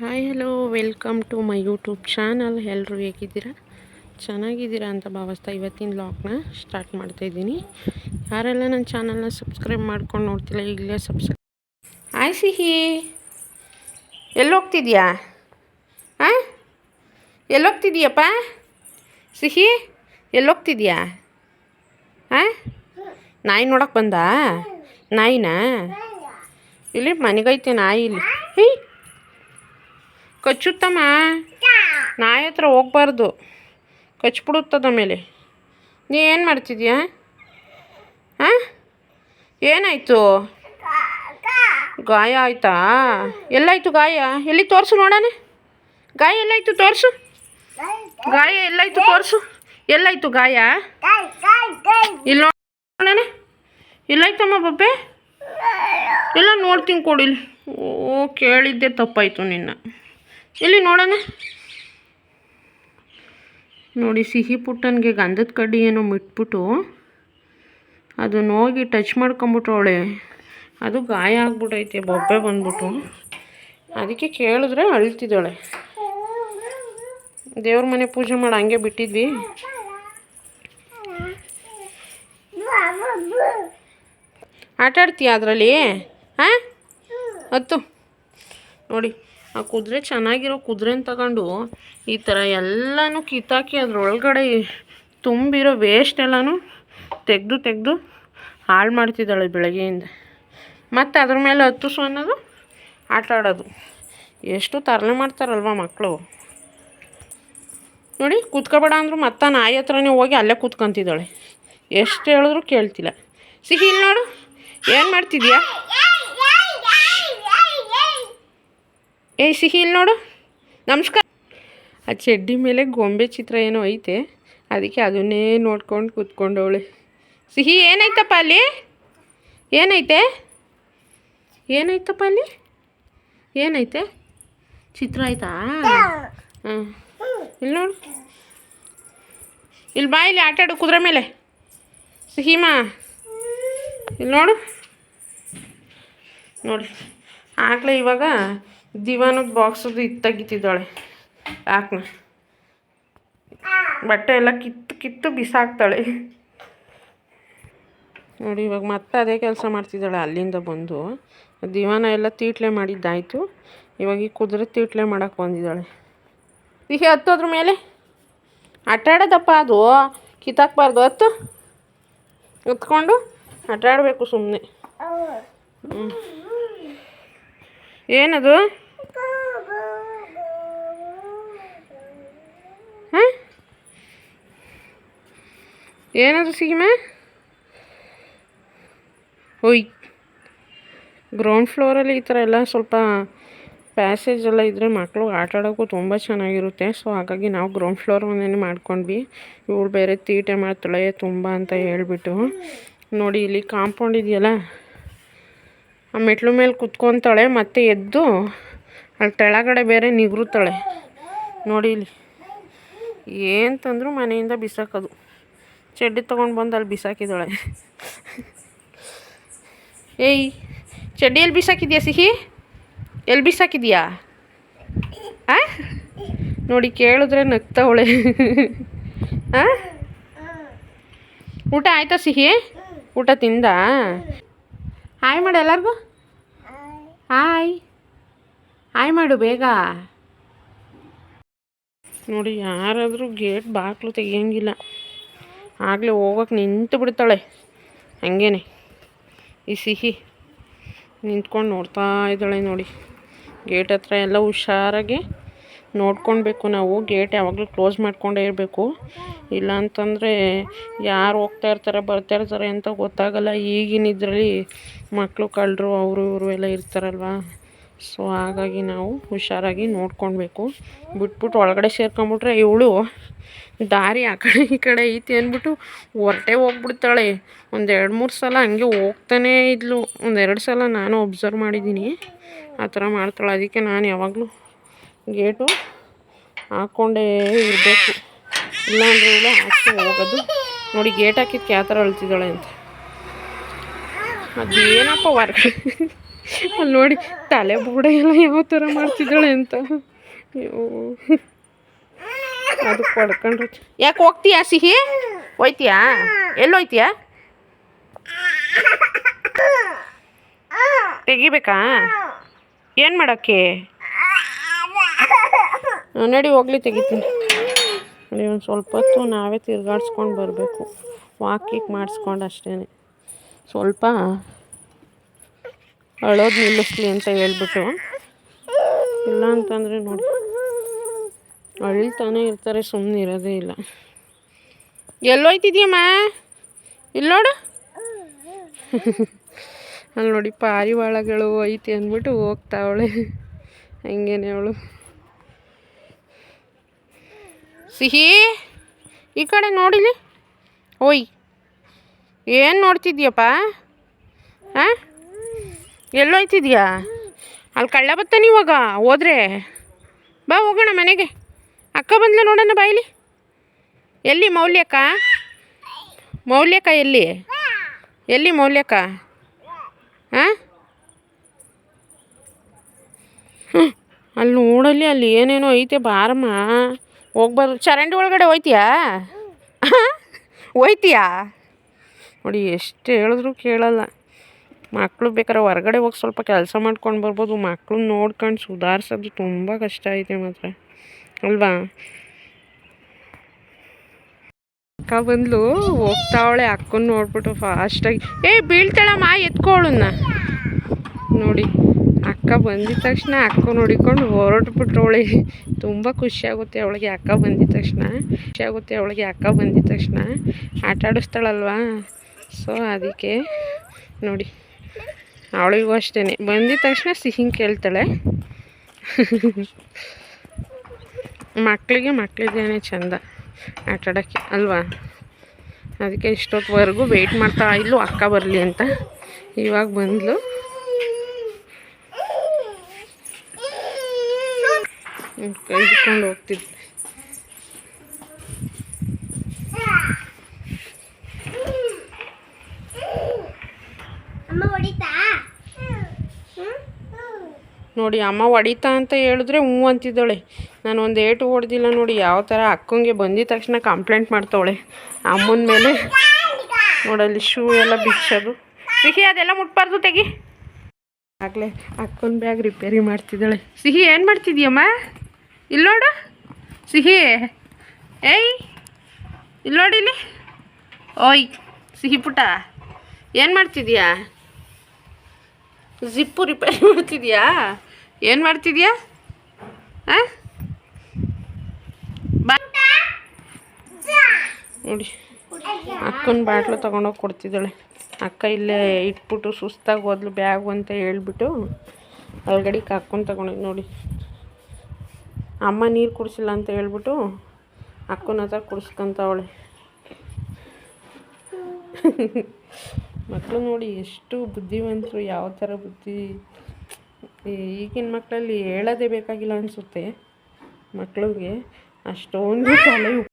Hi hello, welcome to my YouTube channel. ಎಲ್ಲರೂ ಹೇಗಿದ್ದೀರಾ? ಚೆನ್ನಾಗಿದ್ದೀರಾ ಅಂತ ಭಾವಿಸ್ತಾ ಇವತ್ತಿನ ಲಾಕ್ನ ಸ್ಟಾರ್ಟ್ ಮಾಡ್ತಾಯಿದ್ದೀನಿ ಯಾರೆಲ್ಲ ನನ್ನ ಚಾನಲ್ನ ಸಬ್ಸ್ಕ್ರೈಬ್ ಮಾಡ್ಕೊಂಡು ನೋಡ್ತಿಲ್ಲ, ಈಗಲೇ ಸಬ್ಸ್ಕ್ರೈಬ್ ಹಾಯ್ ಸಿಹಿ. ಎಲ್ಲೋಗ್ತಿದ್ಯಾ? ಹಾಂ ಎಲ್ಲೋಗ್ತಿದ್ಯಪ್ಪ? ಸಿಹಿ, ಎಲ್ಲೋಗ್ತಿದ್ಯಾ? ಹಾಂ ನಾಯಿ ನೋಡಕ್ಕೆ ಬಂದಾ? ನಾಯಿನ? ಇಲ್ಲಿ ಮನೆಗೈತೆ ನಾಯಿ ಇಲ್ಲಿ. ಹೇ ಕಚ್ಚುತ್ತಮ್ಮ ನಾಯಿ ಹತ್ರ ಹೋಗ್ಬಾರ್ದು. ಕಚ್ಬಿಡುತ್ತದ ಮೇಲೆ. ನೀ ಏನು ಮಾಡ್ತಿದ್ಯಾ? ಹಾಂ ಏನಾಯಿತು? ಗಾಯ ಆಯ್ತಾ? ಎಲ್ಲಾಯ್ತು ಗಾಯ? ಎಲ್ಲಿ ತೋರಿಸು ನೋಡೋಣ. ಗಾಯ ಎಲ್ಲಾಯ್ತು ತೋರಿಸು. ಗಾಯ ಎಲ್ಲಾಯ್ತು ತೋರಿಸು. ಎಲ್ಲಾಯ್ತು ಗಾಯ? ಇಲ್ಲಿ ನೋಡೋಣ. ಎಲ್ಲಾಯ್ತಮ್ಮ ಬಬ್ಬೆ ಎಲ್ಲ ನೋಡ್ತೀನಿ ಕೊಡಿಲ್ಲ ಓ ಕೇಳಿದ್ದೆ ತಪ್ಪಾಯಿತು ನಿನ್ನ. ಇಲ್ಲಿ ನೋಡೋಣ. ನೋಡಿ, ಸಿಹಿ ಪುಟ್ಟನಿಗೆ ಗಂಧದ ಕಡ್ಡಿ ಏನೋ ಮಿಟ್ಬಿಟ್ಟು ಅದನ್ನ ಹೋಗಿ ಟಚ್ ಮಾಡ್ಕೊಂಬಿಟ್ಟವಳೆ ಅದು ಗಾಯ ಆಗ್ಬಿಟ್ಟೈತೆ ಬೊಬ್ಬೆ ಬಂದ್ಬಿಟ್ಟು. ಅದಕ್ಕೆ ಕೇಳಿದ್ರೆ ಅಳ್ತಿದ್ದಾಳೆ. ದೇವ್ರ ಮನೆ ಪೂಜೆ ಮಾಡಿ ಹಂಗೆ ಬಿಟ್ಟಿದ್ವಿ. ಆಟಾಡ್ತೀಯ ಅದರಲ್ಲಿ? ಹಾಂ ಹತ್ತು. ನೋಡಿ. ಆ ಕುದುರೆ ಚೆನ್ನಾಗಿರೋ ಕುದುರೆನ ತಗೊಂಡು ಈ ಥರ ಎಲ್ಲನೂ ಕಿತ್ತಾಕಿ ಅದರೊಳಗಡೆ ತುಂಬಿರೋ ವೇಸ್ಟ್ ಎಲ್ಲನೂ ತೆಗೆದು ತೆಗೆದು ಹಾಳು ಮಾಡ್ತಿದ್ದಾಳೆ ಬೆಳಗ್ಗೆಯಿಂದ. ಮತ್ತು ಅದ್ರ ಮೇಲೆ ಹತ್ತಿಸು ಅನ್ನೋದು ಆಟ ಆಡೋದು. ಎಷ್ಟು ತರಲೆ ಮಾಡ್ತಾರಲ್ವ ಮಕ್ಕಳು. ನೋಡಿ, ಕೂತ್ಕೋಬೇಡ ಅಂದರು ಮತ್ತೆ ನಾಯಿ ಹತ್ರನೇ ಹೋಗಿ ಅಲ್ಲೇ ಕೂತ್ಕೊಂತಿದ್ದಾಳೆ. ಎಷ್ಟು ಹೇಳಿದ್ರು ಕೇಳ್ತಿಲ್ಲ. ಸಿಹಿ ನೋಡು, ಏನು ಮಾಡ್ತಿದ್ಯಾ? ಏಯ್ ಸಿಹಿ ಇಲ್ಲಿ ನೋಡು. ನಮಸ್ಕಾರ. ಆ ಚಡ್ಡಿ ಮೇಲೆ ಗೊಂಬೆ ಚಿತ್ರ ಏನೋ ಐತೆ. ಅದಕ್ಕೆ ಅದನ್ನೇ ನೋಡ್ಕೊಂಡು ಕೂತ್ಕೊಂಡವಳೆ. ಸಿಹಿ ಏನಾಯ್ತಪ್ಪ ಅಲ್ಲಿ? ಏನೈತೆ? ಏನಾಯ್ತಪ್ಪ ಅಲ್ಲಿ? ಏನೈತೆ? ಚಿತ್ರ ಆಯ್ತಾ? ಹಾಂ ಇಲ್ಲಿ ನೋಡು. ಇಲ್ಲಿ ಬಾ, ಇಲ್ಲಿ ಆಟಾಡು ಕುದುರೆ ಮೇಲೆ. ಸಿಹಿಮಾ ಇಲ್ಲಿ ನೋಡು. ನೋಡಿ. ಆಗಲೇ ಇವಾಗ ದಿವಾನದ ಬಾಕ್ಸದು ಇದು ತೆಗಿತಿದ್ದಾಳೆ ಬಟ್ಟೆ ಎಲ್ಲ ಕಿತ್ತು ಕಿತ್ತು ಬಿಸಾಕ್ತಾಳೆ. ನೋಡಿ, ಇವಾಗ ಮತ್ತೆ ಅದೇ ಕೆಲಸ ಮಾಡ್ತಿದ್ದಾಳೆ ಅಲ್ಲಿಂದ ಬಂದು. ದಿವಾನ ಎಲ್ಲ ತೀಟ್ಲೆ ಮಾಡಿದ್ದಾಯಿತು. ಇವಾಗ ಈ ಕುದುರೆ ತೀಟ್ಲೆ ಮಾಡಕ್ಕೆ ಬಂದಿದ್ದಾಳೆ. ಈಗ ಹತ್ತೋದ್ರ ಮೇಲೆ? ಆಟಾಡೋದಪ್ಪ ಅದು. ಕಿತ್ತಾಕ್ಬಾರ್ದು. ಹತ್ತು. ಹತ್ಕೊಂಡು ಆಟಾಡಬೇಕು ಸುಮ್ಮನೆ ಹ್ಞೂ ಏನದು ಹಾಂ ಏನದು ಸಿಗಿಮೆ ಓಯ್ ಗ್ರೌಂಡ್ ಫ್ಲೋರಲ್ಲಿ ಈ ಥರ ಎಲ್ಲ ಸ್ವಲ್ಪ ಪ್ಯಾಸೇಜ್ ಎಲ್ಲ ಇದ್ದರೆ ಮಕ್ಕಳು ಆಟ ಆಡೋಕ್ಕೂ ತುಂಬ ಚೆನ್ನಾಗಿರುತ್ತೆ. ಸೊ ಹಾಗಾಗಿ ನಾವು ಗ್ರೌಂಡ್ ಫ್ಲೋರ್ ಒಂದೇ ಮಾಡ್ಕೊಂಡ್ವಿ. ಇವಳು ಬೇರೆ ತೀಟೆ ಮಾಡ್ತಾಳೆ ತುಂಬ ಅಂತ ಹೇಳಿಬಿಟ್ಟು. ನೋಡಿ, ಇಲ್ಲಿ ಕಾಂಪೌಂಡ್ ಇದೆಯಲ್ಲ? ಆ ಮೆಟ್ಲು ಮೇಲೆ ಕುತ್ಕೊತಾಳೆ, ಮತ್ತೆ ಎದ್ದು ಅಲ್ಲಿ ಕೆಳಗಡೆ ಬೇರೆ ನಿಗರುತ್ತಾಳೆ. ನೋಡಿ ಇಲ್ಲಿ ಏನು ತಂದರೂ ಮನೆಯಿಂದ ಬಿಸಾಕೋದು. ಚಡ್ಡಿ ತೊಗೊಂಡು ಬಂದು ಅಲ್ಲಿ ಬಿಸಾಕಿದ್ದಾಳೆ ಏಯ್ ಚಡ್ಡಿ ಎಲ್ಲಿ ಬಿಸಾಕಿದ್ಯಾ ಸಿಹಿ? ಎಲ್ಲಿ ಬಿಸಾಕಿದ್ಯಾ? ಆ? ನೋಡಿ ಕೇಳಿದ್ರೆ ನಗ್ತಾವಳೆ. ಆ? ಊಟ ಆಯ್ತಾ ಸಿಹಿ? ಊಟ ತಿಂದ? ಹಾಯ್ ಮಾಡು ಎಲ್ಲರಿಗೂ. ಹಾಯ್. ಹಾಯ್ ಮಾಡು ಬೇಗ. ನೋಡಿ ಯಾರಾದರೂ ಗೇಟ್ ಬಾಗಿಲು ತೆಗಿಯಂಗಿಲ್ಲ. ಆಗಲೇ ಹೋಗೋಕೆ ನಿಂತು ಬಿಡ್ತಾಳೆ ಹಂಗೇನೆ. ಈ ಸಿಹಿ ನಿಂತ್ಕೊಂಡು ನೋಡ್ತಾ ಇದ್ದಾಳೆ ನೋಡಿ. ಗೇಟ್ ಹತ್ರ ಎಲ್ಲ ಹುಷಾರಾಗಿ ನೋಡ್ಕೊಳ್ಬೇಕು ನಾವು. ಗೇಟ್ ಯಾವಾಗಲೂ ಕ್ಲೋಸ್ ಮಾಡಿಕೊಂಡೇ ಇರಬೇಕು. ಇಲ್ಲ ಅಂತಂದರೆ ಯಾರು ಹೋಗ್ತಾ ಇರ್ತಾರೆ, ಬರ್ತಾ ಇರ್ತಾರೆ ಅಂತ ಗೊತ್ತಾಗಲ್ಲ. ಈಗಿನ ಇದರಲ್ಲಿ ಮಕ್ಕಳು ಕಳ್ಳರು ಅವರು ಇವರು ಎಲ್ಲ ಇರ್ತಾರಲ್ವ? ಸೊ ಹಾಗಾಗಿ ನಾವು ಹುಷಾರಾಗಿ ನೋಡ್ಕೊಳ್ಬೇಕು ಬಿಟ್ಬಿಟ್ಟು ಒಳಗಡೆ ಸೇರ್ಕೊಂಬಿಟ್ರೆ ಇವಳು ದಾರಿ ಆ ಕಡೆ ಈ ಕಡೆ ಐತಿ ಅಂದ್ಬಿಟ್ಟು ಹೊರಟೆ ಹೋಗ್ಬಿಡ್ತಾಳೆ. ಒಂದು ಎರಡು ಮೂರು ಸಲ ಹಂಗೆ ಹೋಗ್ತಾನೇ ಇದ್ಲು. ಒಂದೆರಡು ಸಲ ನಾನು ಒಬ್ಸರ್ವ್ ಮಾಡಿದ್ದೀನಿ. ಆ ಥರ ಮಾಡ್ತಾಳೆ. ಅದಕ್ಕೆ ನಾನು ಯಾವಾಗಲೂ ಗೇಟು ಹಾಕ್ಕೊಂಡೇ ಇರಬೇಕು. ಇಲ್ಲಾಂದರೆ ಇಲ್ಲ ಹಾಕಿ ಹೋಗೋದು. ನೋಡಿ, ಗೇಟ್ ಹಾಕಿದ್ಕೆ ಯಾವ ಥರ ಅಳ್ತಿದ್ದಾಳೆ ಅಂತ. ಅದೇನಪ್ಪ ಹೊರ್ಗಡೆ? ಅಲ್ಲಿ ನೋಡಿ, ತಲೆ ಬುಡ ಎಲ್ಲ ಯಾವ ಥರ ಮಾಡ್ತಿದ್ದಾಳೆ ಅಂತ. ಅಯ್ಯೋ. ಅದು ಪಡ್ಕೊಂಡ್ರೆ ಯಾಕೆ ಹೋಗ್ತೀಯಾ ಸಿಹಿ? ಹೋಯ್ತೀಯಾ? ಎಲ್ಲೋಯ್ತೀಯಾ ತೆಗಿಬೇಕಾ? ಏನು ಮಾಡೋಕ್ಕೆ ನಡಿ ಹೋಗ್ಲಿ, ತೆಗಿತೀನಿ. ನೋಡಿ ಒಂದು ಸ್ವಲ್ಪ ಹೊತ್ತು ನಾವೇ ತಿರ್ಗಾಡ್ಸ್ಕೊಂಡು ಬರಬೇಕು. ವಾಕಿಂಗ್ ಮಾಡಿಸ್ಕೊಂಡು ಅಷ್ಟೇ ಸ್ವಲ್ಪ ಅಳೋದು ನಿಲ್ಲಿಸ್ಲಿ ಅಂತ ಹೇಳ್ಬಿಟ್ಟು. ಇಲ್ಲ ಅಂತಂದರೆ ನೋಡಿ. ಅಳ್ತಾನೆ ಇರ್ತಾರೆ ಸುಮ್ಮನೆ ಇರೋದೇ ಇಲ್ಲ. ಎಲ್ಲೋಯ್ತಿದ್ಯಮ್ಮ ಇಲ್ಲಿ ನೋಡು. ಅಲ್ಲಿ ನೋಡಿ, ಪಾರಿವಾಳಗಳು ಐತಿ ಅಂದ್ಬಿಟ್ಟು ಹೋಗ್ತಾವಳೆ. ಹಂಗೇನೆ ಅವಳು. ಸಿಹಿ, ಈ ಕಡೆ ನೋಡಿಲಿ? ಓಯ್, ಏನು ನೋಡ್ತಿದ್ಯಪ್ಪ? ಹಾಂ? ಎಲ್ಲೋಯ್ತಿದ್ಯಾ? ಅಲ್ಲಿ ಕಳ್ಳ ಬರ್ತಾನೆ ಇವಾಗ ಹೋದ್ರೆ. ಬಾ ಹೋಗೋಣ ಮನೆಗೆ. ಅಕ್ಕ ಬಂದ್ಲ ನೋಡೋಣ ಬಾಯಿಲಿ ಎಲ್ಲಿ ಮೌಲ್ಯಕ್ಕ? ಮೌಲ್ಯಕ್ಕ ಎಲ್ಲಿ? ಎಲ್ಲಿ ಮೌಲ್ಯಕ್ಕ? ಹಾಂ ಅಲ್ಲಿ ನೋಡಲ್ಲಿ ಅಲ್ಲಿ ಏನೇನೋ ಐತೆ ಬಾರಮ್ಮ. ಹೋಗ್ಬಾರ್ದು. ಚರಂಡಿ ಒಳಗಡೆ ಹೋಯ್ತೀಯಾ? ಹೋಯ್ತೀಯಾ? ನೋಡಿ ಎಷ್ಟು ಹೇಳಿದ್ರು ಕೇಳಲ್ಲ. ಮಕ್ಕಳು ಬೇಕಾದ್ರೆ ಹೊರಗಡೆ ಹೋಗಿ ಸ್ವಲ್ಪ ಕೆಲಸ ಮಾಡ್ಕೊಂಡು ಬರ್ಬೋದು. ಮಕ್ಕಳನ್ನ ನೋಡ್ಕೊಂಡು ಸುಧಾರಿಸೋದು ತುಂಬ ಕಷ್ಟ ಐತೆ ಮಾತ್ರ. ಅಲ್ವಾ? ಅಕ್ಕ ಬಂದ್ಲು, ಹೋಗ್ತಾವಳೆ ಅಕ್ಕನ ನೋಡ್ಬಿಟ್ಟು ಫಾಸ್ಟಾಗಿ ಏ, ಬೀಳ್ತಾಳಮ್ಮ ಎತ್ಕೊಳ್ಳನ್ನ ನೋಡಿ, ಅಕ್ಕ ಬಂದಿದ ತಕ್ಷಣ ಅಕ್ಕ ನೋಡಿಕೊಂಡು ಹೊರಟ್ಬಿಟ್ರವಳೆ. ತುಂಬ ಖುಷಿಯಾಗುತ್ತೆ ಅವಳಿಗೆ ಅಕ್ಕ ಬಂದಿದ ತಕ್ಷಣ. ಖುಷಿಯಾಗುತ್ತೆ ಅವಳಿಗೆ ಅಕ್ಕ ಬಂದಿದ ತಕ್ಷಣ. ಆಟ ಆಡಿಸ್ತಾಳಲ್ವಾ ಸೊ ಅದಕ್ಕೆ ನೋಡಿ. ಅವಳಿಗೂ ಅಷ್ಟೇ ಬಂದಿದ ತಕ್ಷಣ ಸಿಹಿ ಕೇಳ್ತಾಳೆ. ಮಕ್ಕಳಿಗೆ ಮಕ್ಕಳಿಗೇನೆ ಚಂದ ಆಟ ಆಡೋಕ್ಕೆ ಅಲ್ವಾ? ಅದಕ್ಕೆ ಇಷ್ಟೊತ್ತವರೆಗೂ ವೆಯ್ಟ್ ಮಾಡ್ತಾ ಇಲ್ಲೂ, ಅಕ್ಕ ಬರಲಿ ಅಂತ. ಇವಾಗ ಬಂದ್ಲು. ಕೈಕೊಂಡು ಹೋಗ್ತಿದ್ದೆ ಅಮ್ಮ ಹೊಡಿತಾ ನೋಡಿ, ಅಮ್ಮ ಹೊಡಿತಾ ಅಂತ ಹೇಳಿದ್ರೆ ಹ್ಞೂ ಅಂತಿದ್ದಾಳೆ. ನಾನು ಒಂದು ಏಟು ಹೊಡೆದಿಲ್ಲ ನೋಡಿ, ಯಾವ ಥರ ಅಕ್ಕಂಗೆ ಬಂದಿದ ತಕ್ಷಣ ಕಂಪ್ಲೇಂಟ್ ಮಾಡ್ತಾವಳೆ. ಅಮ್ಮನ ಮೇಲೆ. ನೋಡಲ್ಲಿ ಶೂ ಎಲ್ಲ ಬಿಚ್ಚೋದು. ಸಿಹಿ, ಅದೆಲ್ಲ ಮುಟ್ಬಾರ್ದು ತೆಗಿ. ಆಗಲೇ ಅಕ್ಕನ ಬ್ಯಾಗ್ ರಿಪೇರಿ ಮಾಡ್ತಿದ್ದಾಳೆ. ಸಿಹಿ, ಏನು ಮಾಡ್ತಿದ್ಯಮ್ಮ? ಇಲ್ಲಿ ನೋಡು. ಸಿಹಿ, ಏಯ್ ಇಲ್ಲಿ. ಓಯ್, ಸಿಹಿ ಪುಟ ಏನು ಮಾಡ್ತಿದ್ಯಾ? ಜಿಪ್ಪು ರಿಪೇರಿ ಮಾಡ್ತಿದ್ಯಾ? ಏನು ಮಾಡ್ತಿದ್ಯಾ? ಬಾ. ನೋಡಿ, ಅಕ್ಕನ ಬಾಟ್ಲು ತೊಗೊಂಡೋಗಿ ಕೊಡ್ತಿದ್ದಾಳೆ. ಅಕ್ಕ ಇಲ್ಲೇ ಇಟ್ಬಿಟ್ಟು ಸುಸ್ತಾಗಿ ಹೋದ್ಲು ಬ್ಯಾಗು ಅಂತ ಹೇಳ್ಬಿಟ್ಟು ಒಳಗಡೆಗೆ ಹಾಕ್ಕೊಂಡು ತಗೊಂಡಿದ್ದು ನೋಡಿ. ಅಮ್ಮ ನೀರು ಕುಡಿಸಿಲ್ಲ ಅಂತ ಹೇಳ್ಬಿಟ್ಟು ಅಕ್ಕನ ಹತ್ರ ಕುಡಿಸ್ಕೊಂತವಳೆ. ಮಕ್ಕಳು ನೋಡಿ ಎಷ್ಟು ಬುದ್ಧಿವಂತರು, ಯಾವ ಥರ ಬುದ್ಧಿ ಈಗಿನ ಮಕ್ಕಳಲ್ಲಿ ಹೇಳೋದೇ ಬೇಕಾಗಿಲ್ಲ ಅನಿಸುತ್ತೆ. ಮಕ್ಕಳಿಗೆ ಅಷ್ಟೊಂದು ತಲೆ